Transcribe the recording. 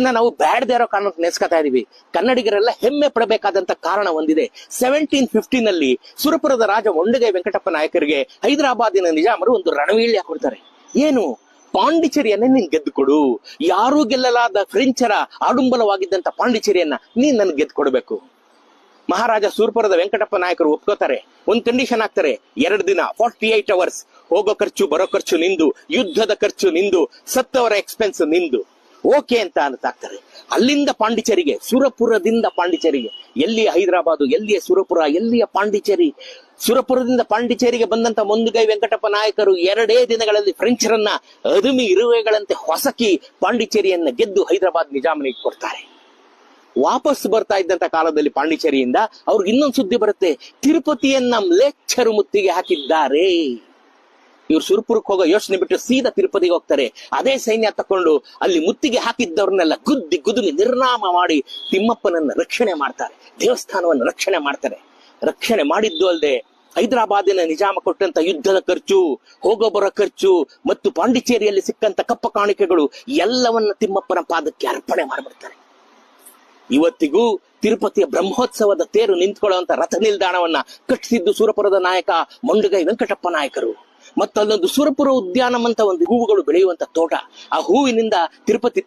ನಾವು ಬ್ಯಾಡದೇ ಇರೋ ಕಾರಣಕ್ಕೆ ನೆನೆಸ್ಕೊತಾ ಇದೀವಿ. ಕನ್ನಡಿಗರೆಲ್ಲ ಹೆಮ್ಮೆ ಪಡಬೇಕಾದಂತ ಕಾರಣ ಒಂದಿದೆ. ಸೆವೆಂಟೀನ್ ಫಿಫ್ಟಿನಲ್ಲಿ ಸುರಪುರದ ರಾಜ ಒಂಡಗೈ ವೆಂಕಟಪ್ಪ ನಾಯಕರಿಗೆ ಹೈದರಾಬಾದಿನ ನಿಜಾಮರು ಒಂದು ರಣವೀಳ್ಯ ಕೊಡ್ತಾರೆ. ಏನು? ಪಾಂಡಿಚೇರಿಯನ್ನ ನೀನ್ ಗೆದ್ದುಕೊಡು. ಯಾರೂ ಗೆಲ್ಲಲಾದ ಫ್ರೆಂಚರ ಆಡುಂಬಲವಾಗಿದ್ದಂತ ಪಾಂಡಿಚೇರಿಯನ್ನ ನೀನ್ ನನ್ಗೆ ಗೆದ್ದು ಕೊಡಬೇಕು ಮಹಾರಾಜ ಸೂರ್ಪುರದ ವೆಂಕಟಪ್ಪ ನಾಯಕರು ಒಪ್ಕೋತಾರೆ. ಒಂದ್ ಕಂಡೀಷನ್ ಹಾಕ್ತಾರೆ. ಎರಡು ದಿನ ಫಾರ್ಟಿ ಏಟ್ ಅವರ್ಸ್ ಹೋಗೋ ಖರ್ಚು, ಬರೋ ಖರ್ಚು ನಿಂದು. ಯುದ್ಧದ ಖರ್ಚು ನಿಂದು. ಸತ್ತವರ ಎಕ್ಸ್ಪೆನ್ಸ್ ನಿಂದು. ಓಕೆ ಅಂತ ಅಂತಾಗ್ತಾರೆ ಅಲ್ಲಿಂದ ಪಾಂಡಿಚೇರಿಗೆ, ಸುರಪುರದಿಂದ ಪಾಂಡಿಚೇರಿಗೆ ಎಲ್ಲಿಯ ಹೈದರಾಬಾದು ಎಲ್ಲಿಯ ಸುರಪುರ, ಎಲ್ಲಿಯ ಪಾಂಡಿಚೇರಿ? ಸುರಪುರದಿಂದ ಪಾಂಡಿಚೇರಿಗೆ ಬಂದಂತ ಮುಂದುಗೈ ವೆಂಕಟಪ್ಪ ನಾಯಕರು ಎರಡೇ ದಿನಗಳಲ್ಲಿ ಫ್ರೆಂಚರನ್ನ ಅದುಮಿ ಇರುವೆಗಳಂತೆ ಹೊಸಕಿ ಪಾಂಡಿಚೇರಿಯನ್ನ ಗೆದ್ದು ಹೈದರಾಬಾದ್ ನಿಜಾಮನಿಗೆ ಕೊಡ್ತಾರೆ. ವಾಪಸ್ ಬರ್ತಾ ಇದ್ದಂತ ಕಾಲದಲ್ಲಿ ಪಾಂಡಿಚೇರಿಯಿಂದ ಅವ್ರಿಗೆ ಇನ್ನೊಂದು ಸುದ್ದಿ ಬರುತ್ತೆ. ತಿರುಪತಿಯನ್ನ ಲೆಚ್ಚರು ಮುತ್ತಿಗೆ ಹಾಕಿದ್ದಾರೆ. ಇವ್ರು ಸುರ್ಪುರಕ್ಕೆ ಹೋಗೋ ಯೋಚನೆ ಬಿಟ್ಟು ಸೀದಾ ತಿರುಪತಿಗೆ ಹೋಗ್ತಾರೆ. ಅದೇ ಸೈನ್ಯ ತಕೊಂಡು ಅಲ್ಲಿ ಮುತ್ತಿಗೆ ಹಾಕಿದ್ದವ್ರನ್ನೆಲ್ಲ ಗುದ್ದಿ ಗುದುಗಿ ನಿರ್ನಾಮ ಮಾಡಿ ತಿಮ್ಮಪ್ಪನನ್ನ ರಕ್ಷಣೆ ಮಾಡ್ತಾರೆ. ದೇವಸ್ಥಾನವನ್ನು ರಕ್ಷಣೆ ಮಾಡ್ತಾರೆ. ರಕ್ಷಣೆ ಮಾಡಿದ್ದು ಅಲ್ಲದೆ ಹೈದರಾಬಾದಿನ ನಿಜಾಮ ಕೊಟ್ಟಂತ ಯುದ್ಧದ ಖರ್ಚು ಹೋಗೋ ಬರೋ ಖರ್ಚು ಮತ್ತು ಪಾಂಡಿಚೇರಿಯಲ್ಲಿ ಸಿಕ್ಕಂತ ಕಪ್ಪ ಕಾಣಿಕೆಗಳು ಎಲ್ಲವನ್ನ ತಿಮ್ಮಪ್ಪನ ಪಾದಕ್ಕೆ ಅರ್ಪಣೆ ಮಾಡಿಬಿಡ್ತಾರೆ. ಇವತ್ತಿಗೂ ತಿರುಪತಿಯ ಬ್ರಹ್ಮೋತ್ಸವದ ತೇರು ನಿಂತ್ಕೊಳ್ಳುವಂತ ರಥ ನಿಲ್ದಾಣವನ್ನ ಕಟ್ಟಿಸಿದ್ದು ಸೂರಪುರದ ನಾಯಕ ಮಂಡುಗೈ ವೆಂಕಟಪ್ಪ ನಾಯಕರು. ಮತ್ತು ಅಲ್ಲೊಂದು ಸುರಪುರ ಉದ್ಯಾನವಂತ ಒಂದು ಹೂವುಗಳು ಬೆಳೆಯುವಂತ ತೋಟ. ಆ ಹೂವಿನಿಂದ ತಿರುಪತಿ